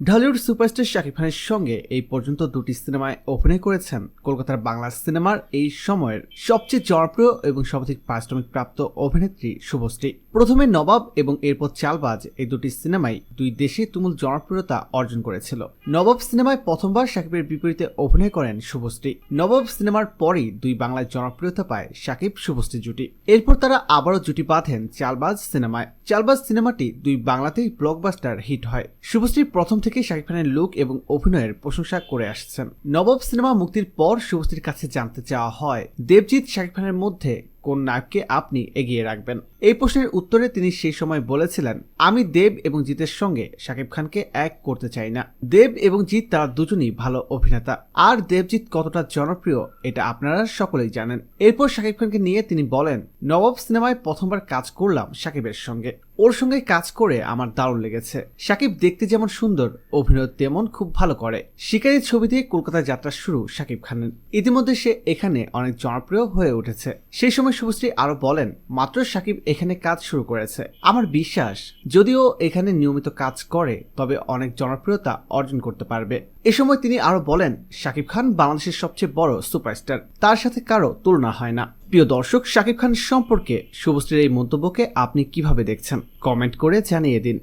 Dhallywood superstar Shakib খানের সঙ্গে এই পর্যন্ত দুটি সিনেমায় অভিনয় করেছেন। কলকাতার বাংলা সিনেমার এই সময়ের সবচেয়ে জনপ্রিয় এবং সর্বাধিক পারিশ্রমিক প্রাপ্ত অভিনেত্রী শুভশ্রী। প্রথমে নবাব এবং এরপর চালবাজ এই দুটি সিনেমাই দুই দেশে তুমুল জনপ্রিয়তা অর্জন করেছিল। নবাব সিনেমায় প্রথমবার শাকিবের বিপরীতে অভিনয় করেন শুভশ্রী। নবাব সিনেমার পরই দুই বাংলায় জনপ্রিয়তা পায় শাকিব শুভশ্রী জুটি। এরপর তারা আবারও জুটি বাঁধেন চালবাজ সিনেমায়। চালবাজ সিনেমাটি দুই বাংলাতেই ব্লকবাস্টার হিট হয়। শুভশ্রী প্রথম থেকে শাকিব খানের লুক এবং অভিনয়ের প্রশংসা করে আসছেন। নবাব সিনেমা মুক্তির পর শুভশ্রীর কাছে জানতে চাওয়া হয়, দেবজিৎ শাকিব খানের মধ্যে কোন নায়ককে আপনি এগিয়ে রাখবেন? এই প্রশ্নের উত্তরে তিনি সেই সময় বলেছিলেন, আমি দেব এবং জিতের সঙ্গে শাকিব খানকে এক করতে চাই না। দেব এবং জিৎ তারা দুজনই ভালো অভিনেতা। আর দেবজিৎ কতটা জনপ্রিয়, এটা আপনারা সকলেই জানেন। এরপর শাকিব খানকে নিয়ে তিনি বলেন, নবাব সিনেমায় প্রথমবার কাজ করলাম শাকিবের সঙ্গে। ওর সঙ্গে কাজ করে আমার দারুণ লেগেছে। শাকিব দেখতে যেমন সুন্দর, অভিনয় তেমন খুব ভালো করে। শিকারী ছবি দিয়ে কলকাতায় যাত্রা শুরু শাকিব খানের। ইতিমধ্যে সে এখানে অনেক জনপ্রিয় হয়ে উঠেছে। সেই সময় শুভশ্রী আরও বলেন, মাত্র শাকিব এখানে কাজ শুরু করেছে। আমার বিশ্বাস, যদিও এখানে নিয়মিত কাজ করে, তবে অনেক জনপ্রিয়তা অর্জন করতে পারবে। এ সময় তিনি আরও বলেন শাকিব খান বাংলাদেশের সবচেয়ে বড় সুপারস্টার। তার সাথে কারও তুলনা হয় না। প্রিয় দর্শক শাকিব খান সম্পর্কে শুভশ্রীর এই মন্তব্যকে আপনি কীভাবে দেখছেন? কমেন্ট করে জানিয়ে দিন।